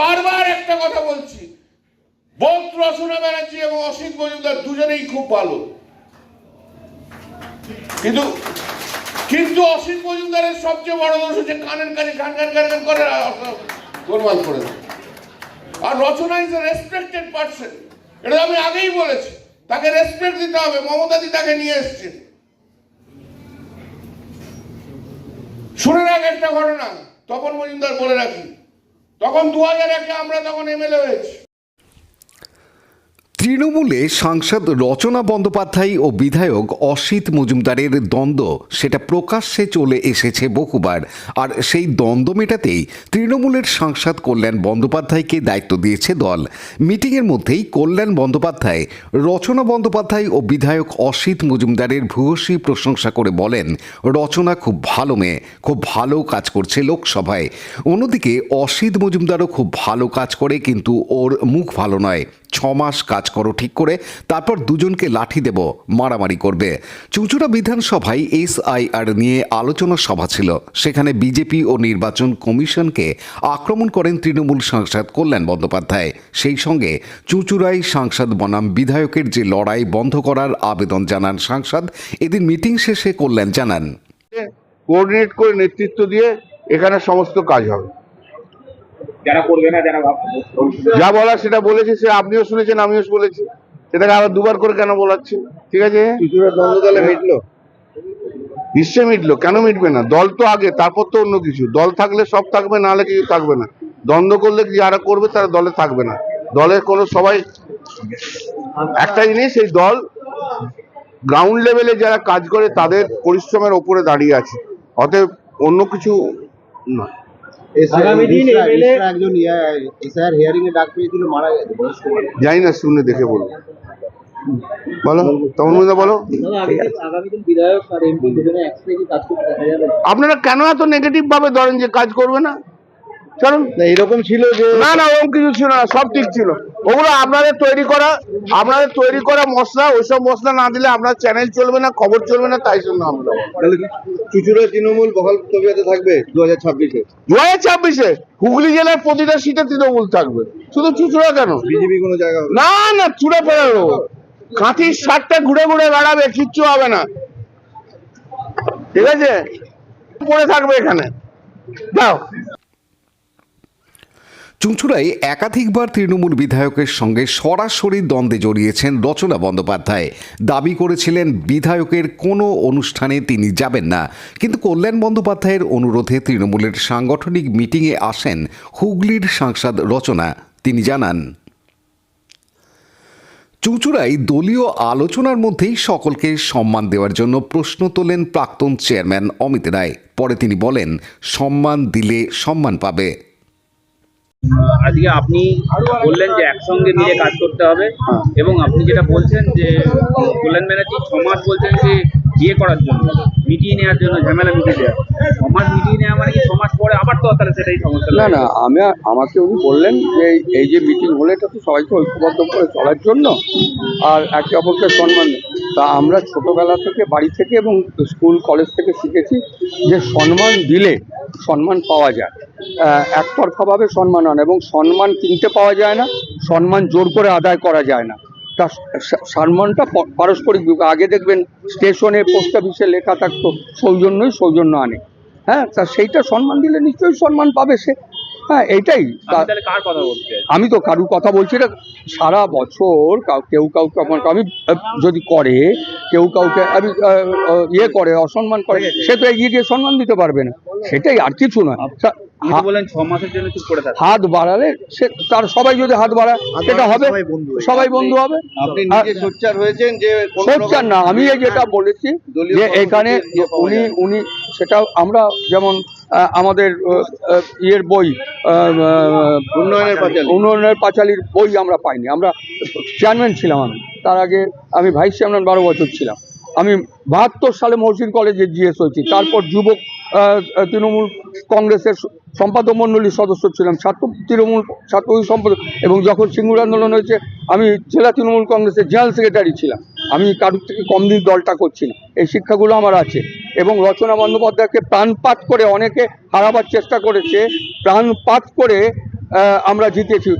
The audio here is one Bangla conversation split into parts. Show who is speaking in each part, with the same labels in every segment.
Speaker 1: বারবার একটা কথা বলছি। বোধ রচনা ব্যানার্জি এবং অসিত মজুমদার দুজনেই খুব ভালো। কিন্তু কিন্তু অসিত মজুমদারের সবচেয়ে বড় দোষ হচ্ছে কানের কানে কান কান কান কান করে গোলমাল করে আর Rachana is a respected person এটা আমি আগেই বলেছি। তাকে রেসপেক্ট দিতে হবে মমতাদি তাকে নিয়ে এসছে। শুনে রাখ একটা ঘটনা, তপন মজুমদার বলে রাখি। তখন দু হাজার একে আমরা তখন এমএলএ হয়েছি।
Speaker 2: তৃণমূলে সাংসদ রচনা বন্দ্যোপাধ্যায় ও বিধায়ক অসিত মজুমদারের দ্বন্দ্ব, সেটা প্রকাশ্যে চলে এসেছে বহুবার। আর সেই দ্বন্দ্ব মেটাতেই তৃণমূলের সাংসদ কল্যাণ বন্দ্যোপাধ্যায়কে দায়িত্ব দিয়েছে দল। মিটিংয়ের মধ্যেই কল্যাণ বন্দ্যোপাধ্যায়, রচনা বন্দ্যোপাধ্যায় ও বিধায়ক অসিত মজুমদারের ভূয়সী প্রশংসা করে বলেন, রচনা খুব ভালো মেয়ে, খুব ভালো কাজ করছে লোকসভায়। অন্যদিকে অসিত মজুমদারও খুব ভালো কাজ করে, কিন্তু ওর মুখ ভালো নয়। ছ মাস কাজ করো ঠিক করে, তারপর দুজনকে লাঠি দেব, মারামারি করবে। চুঁচুড়া বিধানসভায় এসআইআর নিয়ে আলোচনা সভা ছিল। সেখানে বিজেপি ও নির্বাচন কমিশনকে আক্রমণ করেন তৃণমূল সাংসদ কল্যাণ বন্দ্যোপাধ্যায়। সেই সঙ্গে চুঁচুড়ায় সাংসদ বনাম বিধায়কের যে লড়াই বন্ধ করার আবেদন জানান সাংসদ, এদিন মিটিং শেষে কল্যাণ জানান।
Speaker 1: কোঅর্ডিনেট করে নেতৃত্ব দিয়ে এখানে সমস্ত কাজ হবে।
Speaker 3: যারা করবে না যারা
Speaker 1: যা বলার সেটা বলেছে সে আপনিও শুনেছেন আমিও বলেছি। সেটাকে আবার দুবার করে কেন বলাচ্ছেন ঠিক আছে?
Speaker 4: দলে মিটলো।
Speaker 1: নিশ্চয় মিটলো। কেন মিটবে না? দল তো আগে তারপর তো অন্য কিছু। দল থাকলে সব থাকবে না হলে কিছু থাকবে না। দ্বন্দ্ব করলে যারা করবে তারা দলে থাকবে না। দলের কোনো সবাই একটা জিনিস এই দল গ্রাউন্ড লেভেলে যারা কাজ করে তাদের পরিশ্রমের ওপরে দাঁড়িয়ে আছে। অতএব অন্য কিছু না জানি না শুনে দেখে বলব। বলো তখন বলো।
Speaker 3: আগামী দিন বিধায়ক আর এমপি দুজনে একসাথে কি কাজ করতে দেখা যাবে?
Speaker 1: আপনারা কেন এত নেগেটিভ ভাবে ধরেন যে কাজ করবে না?
Speaker 4: এরকম ছিল যে
Speaker 1: না না ওরকম কিছু ছিল না সব ঠিক ছিল। ওগুলো আপনাদের তৈরি করা আপনাদের তৈরি করা মশলা ওইসব মশলা না দিলে আপনার চ্যানেল চলবে না খবর চলবে না তাই জন্য আমরা।
Speaker 4: চুচুড়া তৃণমূল বহাল তবিয়াতে থাকবে দু হাজার ছাব্বিশে?
Speaker 1: দু হাজার ছাব্বিশে হুগলি জেলার প্রতিটা সিটে তৃণমূল থাকবে। শুধু চুচুড়া কেন?
Speaker 4: বিজেপি কোনো জায়গা
Speaker 1: না। না চুড়ে ফেরাবো কাঁথির সাতটা ঘুরে ঘুরে বেড়াবে কিচ্ছু হবে না। ঠিক আছে? পড়ে থাকবে এখানে। দাও
Speaker 2: চুঁচুড়ায় একাধিকবার তৃণমূল বিধায়কের সঙ্গে সরাসরি দ্বন্দ্বে জড়িয়েছেন রচনা বন্দ্যোপাধ্যায়। দাবি করেছিলেন, বিধায়কের কোনো অনুষ্ঠানে তিনি যাবেন না। কিন্তু কল্যাণ বন্দ্যোপাধ্যায়ের অনুরোধে তৃণমূলের সাংগঠনিক মিটিংয়ে আসেন হুগলির সাংসদ রচনা। তিনি জানান চুঁচুড়ায় দলীয় আলোচনার মধ্যেই সকলকে সম্মান দেওয়ার জন্য প্রশ্ন তোলেন প্রাক্তন চেয়ারম্যান অমিত রায়। পরে তিনি বলেন, সম্মান দিলে সম্মান পাবে।
Speaker 3: আজকে আপনি বললেন যে একসঙ্গে মিলে কাজ করতে হবে। এবং আপনি যেটা বলছেন যে কল্যাণ ব্যানার্জি ছ মাস বলছেন যে বিয়ে করার জন্য মিটিয়ে নেওয়ার জন্য ঝামেলা মিটিয়ে দেওয়া। মাস মিটিয়ে নেওয়া মানে কি মাস পরে আবার তো তাহলে সেটাই সমস্যা
Speaker 5: না না আমি আমাকে উনি বললেন যে এই যে মিটিং হলে এটা তো সবাইকে ঐক্যবদ্ধ করে চলার জন্য। আর একে অপরকে সম্মান তা আমরা ছোটবেলা থেকে বাড়ি থেকে এবং স্কুল কলেজ থেকে শিখেছি যে সম্মান দিলে সম্মান পাওয়া যায়। একতরফাভাবে সম্মান আন এবং সম্মান কিনতে পাওয়া যায় না সম্মান জোর করে আদায় করা যায় না। তা সম্মানটা পারস্পরিক। আগে দেখবেন স্টেশনে পোস্ট অফিসে লেখা থাকতো সৌজন্যই সৌজন্য আনে। হ্যাঁ তা সেইটা সম্মান দিলে নিশ্চয়ই সম্মান পাবে সে। হ্যাঁ এইটাই। আমি তো কারু কথা বলছি না। সারা বছর কেউ কাউকে আমার- আমি যদি করে কেউ কাউকে আমি ইয়ে করে অসম্মান করে সে তো এগিয়ে গিয়ে সম্মান দিতে পারবে না। সেটাই আর কিছু নয়।
Speaker 3: ছ মাসের জন্য চুপ করে
Speaker 5: হাত বাড়ালে সে তার সবাই যদি হাত বাড়ায় সেটা হবে?
Speaker 4: সবাই বন্ধু হয়ে
Speaker 5: হবে?
Speaker 4: আপনি নিজে সোচ্চার হয়েছেন যে
Speaker 5: সোচ্চার না আমি এই যেটা বলেছি যে এখানে উনি উনি সেটা আমরা যেমন আহ, আমাদের ইয়ের বই
Speaker 4: উন্নয়নের পাঁচালী।
Speaker 5: উন্নয়নের পাঁচালির বই আমরা পাইনি। আমরা চেয়ারম্যান ছিলাম আমি। তার আগে আমি ভাইস চেয়ারম্যান বারো বছর ছিলাম। আমি বাহাত্তর সালে মহসিন কলেজে জিএস হয়েছি। তারপর যুবক তৃণমূল কংগ্রেসের সম্পাদক মণ্ডলীর সদস্য ছিলাম, ছাত্র তৃণমূল, ছাত্র সম্পাদক এবং যখন সিঙ্গুর আন্দোলন হয়েছে, আমি জেলা তৃণমূল কংগ্রেসের জেনারেল সেক্রেটারি ছিলাম। আমি কারুর থেকে কম দিন দলটা করছি না এই শিক্ষাগুলো আমার আছে এবং রচনা বন্দ্যোপাধ্যায়কে প্রাণপাত করে অনেকে হারাবার চেষ্টা করেছে। প্রাণপাত করে আমরা জিতেছি।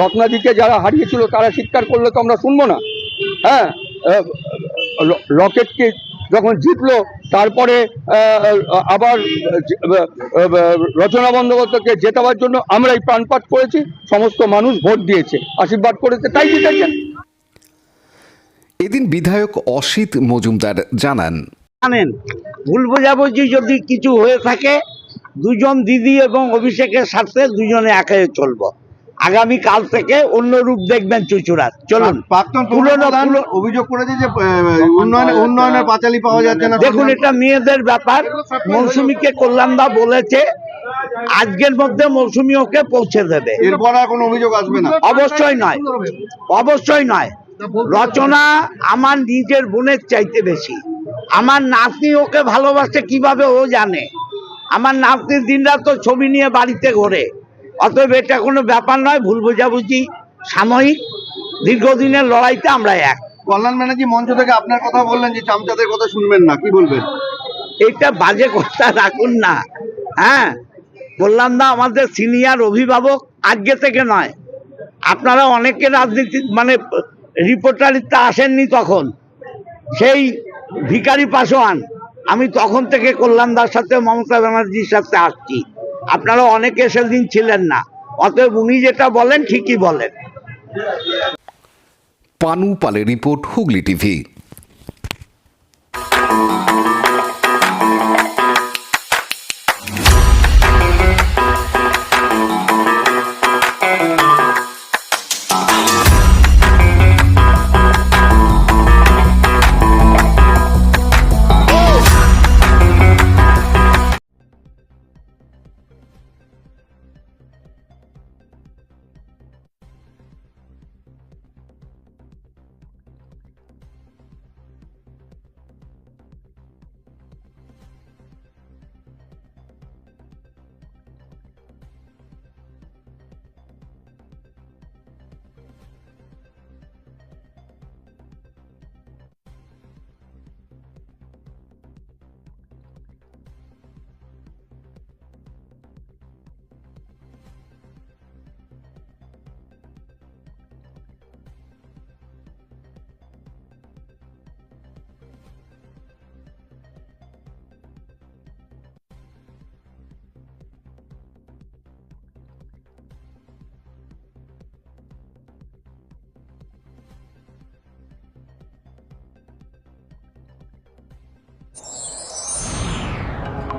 Speaker 5: রত্নাদিকে যারা হারিয়েছিল, তারা চিৎকার করলে তো আমরা শুনব না। হ্যাঁ রকেটকে যখন জিতলো তারপরে আহ, আবার রচনা বন্দ্যোপাধ্যায়কে জেতাবার জন্য আমরাই প্রাণপাত করেছি সমস্ত মানুষ ভোট দিয়েছে আশীর্বাদ করেছে তাই জিতেছেন।
Speaker 2: এদিন বিধায়ক অসিত মজুমদার জানান
Speaker 6: জানেন ভুল বোঝাবুঝি যদি কিছু হয়ে থাকে দুজন দিদি এবং অভিষেকের সাথে দুজনে একাই চলবো। আগামী কাল থেকে অন্য রূপ দেখবেন চুচুড়ার। চলুন। পুরনো-
Speaker 4: অভিযোগ করেছে যে উন্নয়ন উন্নয়নের পাঁচালি পাওয়া যাচ্ছে না।
Speaker 6: দেখুন এটা মেয়েদের ব্যাপার। মৌসুমীকে কল্যাণদা বলেছে আজকের মধ্যে মৌসুমী ওকে পৌঁছে দেবে।
Speaker 4: এরপর আর কোনো অভিযোগ আসবে না।
Speaker 6: অবশ্যই নয়। অবশ্যই নয়। রচনা আমার নিজের বোনের চাইতে বেশি। আমার নাতনি ওকে ভালোবাসে কীভাবে ও জানে। আমার নাতনির দিনরাত তো ছবি নিয়ে বাড়িতে ঘোরে। অতএব এটা কোনো ব্যাপার নয় ভুল বোঝাবুঝি সাময়িক। দীর্ঘদিনের লড়াইতে আমরা এক।
Speaker 4: কল্যাণ ব্যানার্জি মঞ্চ থেকে আপনার কথা বললেন যে চামচাদের কথা শুনবেন না কি বলবেন?
Speaker 6: এটা বাজে কথা রাখুন না। হ্যাঁ বললাম না আমাদের সিনিয়র অভিভাবক আজকে থেকে নয়। আপনারা অনেকে রাজনীতি মানে রিপোর্টারিতে আসেননি তখন। সেই ভিকারি পাসোয়ান আমি তখন থেকে কল্যাণদার সাথে মমতা ব্যানার্জির সাথে আসছি। আপনারা অনেকে সেদিন ছিলেন না। অতএব উনি যেটা বলেন ঠিকই বলেন।
Speaker 2: পানু পালের report Hooghly TV.